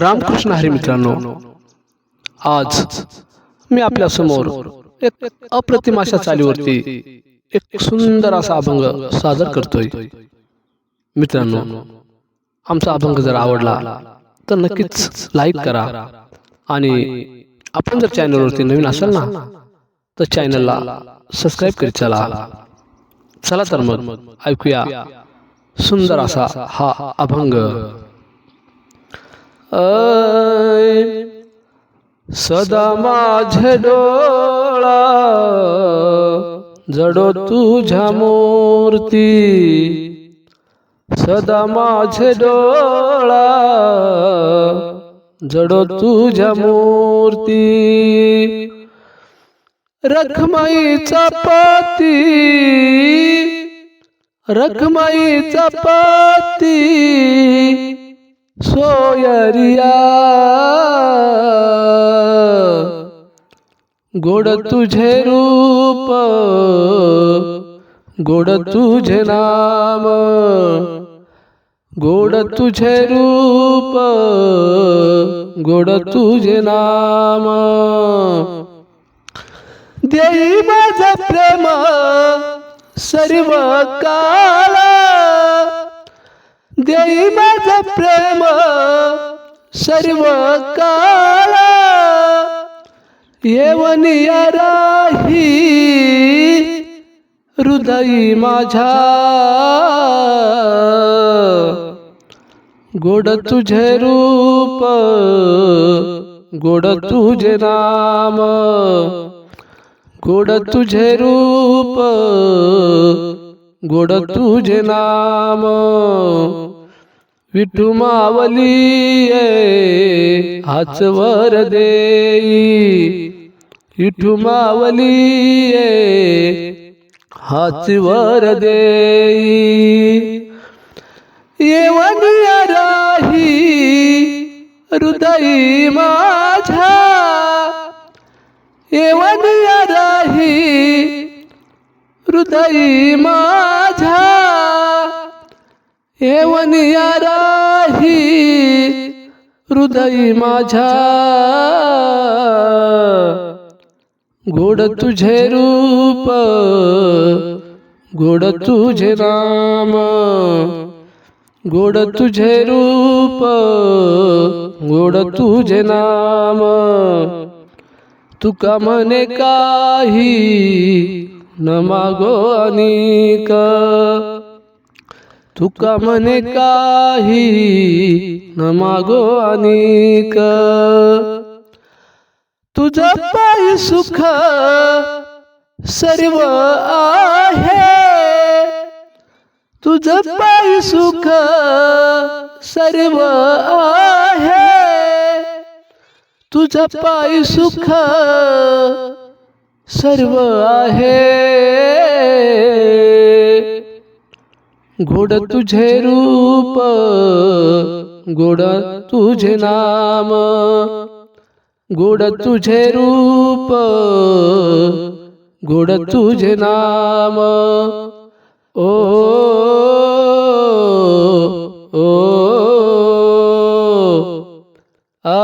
रामकृष्ण हरी मित्रांनो आज मी आपल्यासमोर एक अप्रतिम अशा चालीवरती एक सुंदर असा अभंग सादर करतोय. मित्रांनो आमचा अभंग जर आवडला तर नक्कीच लाईक करा. आणि आपण जर चॅनलवरती नवीन असाल ना तर चॅनलला सबस्क्राईब करीत चला. चला तर मग ऐकूया सुंदर असा हा अभंग. सदा माझे डोळा जडो तुझ्या मूर्ती सदा माझे डोळा जडो तुझ्या मूर्ती. रखमाईचा पाती रखमाईचा पाती सोयरिया गोड तुझे रूप गोड तुझे नाम गोड तुझे रूप गोड तुझे नाम। देई माझ प्रेम सर्व काला देई माझ प्रेम सर्व काळ येवनिया राही हृदयी माझा गोड तुझे रूप गोड तुझे नाम गोड तुझे रूप गोड तुझे नाम. विठू मावली ये देई. विठू मावली ये देई. येवनिया राही हृदयी माझा. येवनिया राही हृदयी माझ्या येवनिया राही हृदयी माझ्या. गोड तुझे रूप गोड तुझे नाम गोड तुझे रूप गोड तुझे नाम. तुका मने काही न मागो अनिक. तुका म्हणे काही न मागो अनेक. तुझा पाय सुख सर्व आहे. तुझ पाय सुख सर्व आहे. तुझ पाय सुख सर्व आहे. घोड तुझे रूप गोड तुझे नाम गोड तुझे रूप गोड तुझे नाम. ओ ओ आ